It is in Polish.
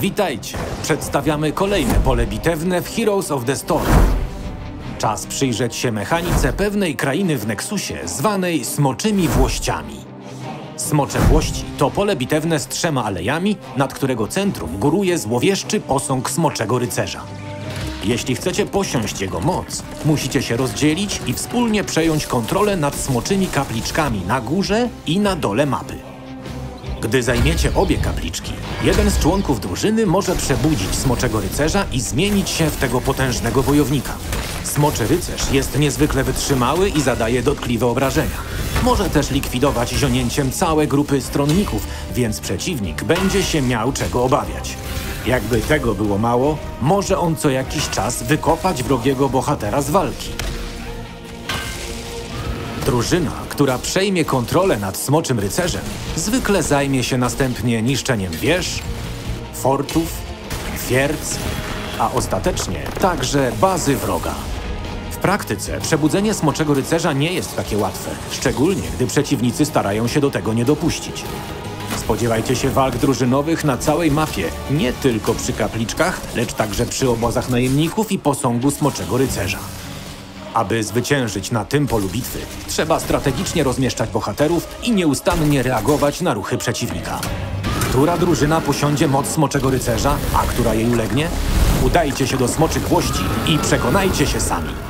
Witajcie! Przedstawiamy kolejne pole bitewne w Heroes of the Storm. Czas przyjrzeć się mechanice pewnej krainy w Nexusie, zwanej Smoczymi Włościami. Smocze Włości to pole bitewne z trzema alejami, nad którego centrum góruje złowieszczy posąg Smoczego Rycerza. Jeśli chcecie posiąść jego moc, musicie się rozdzielić i wspólnie przejąć kontrolę nad smoczymi kapliczkami na górze i na dole mapy. Gdy zajmiecie obie kapliczki, jeden z członków drużyny może przebudzić Smoczego Rycerza i zmienić się w tego potężnego wojownika. Smoczy Rycerz jest niezwykle wytrzymały i zadaje dotkliwe obrażenia. Może też likwidować zionięciem całe grupy stronników, więc przeciwnik będzie się miał czego obawiać. Jakby tego było mało, może on co jakiś czas wykopać wrogiego bohatera z walki. Drużyna, która przejmie kontrolę nad Smoczym Rycerzem, zwykle zajmie się następnie niszczeniem wież, fortów, twierdz, a ostatecznie także bazy wroga. W praktyce przebudzenie Smoczego Rycerza nie jest takie łatwe, szczególnie gdy przeciwnicy starają się do tego nie dopuścić. Spodziewajcie się walk drużynowych na całej mapie, nie tylko przy kapliczkach, lecz także przy obozach najemników i posągu Smoczego Rycerza. Aby zwyciężyć na tym polu bitwy, trzeba strategicznie rozmieszczać bohaterów i nieustannie reagować na ruchy przeciwnika. Która drużyna posiądzie moc Smoczego Rycerza, a która jej ulegnie? Udajcie się do Smoczych Włości i przekonajcie się sami.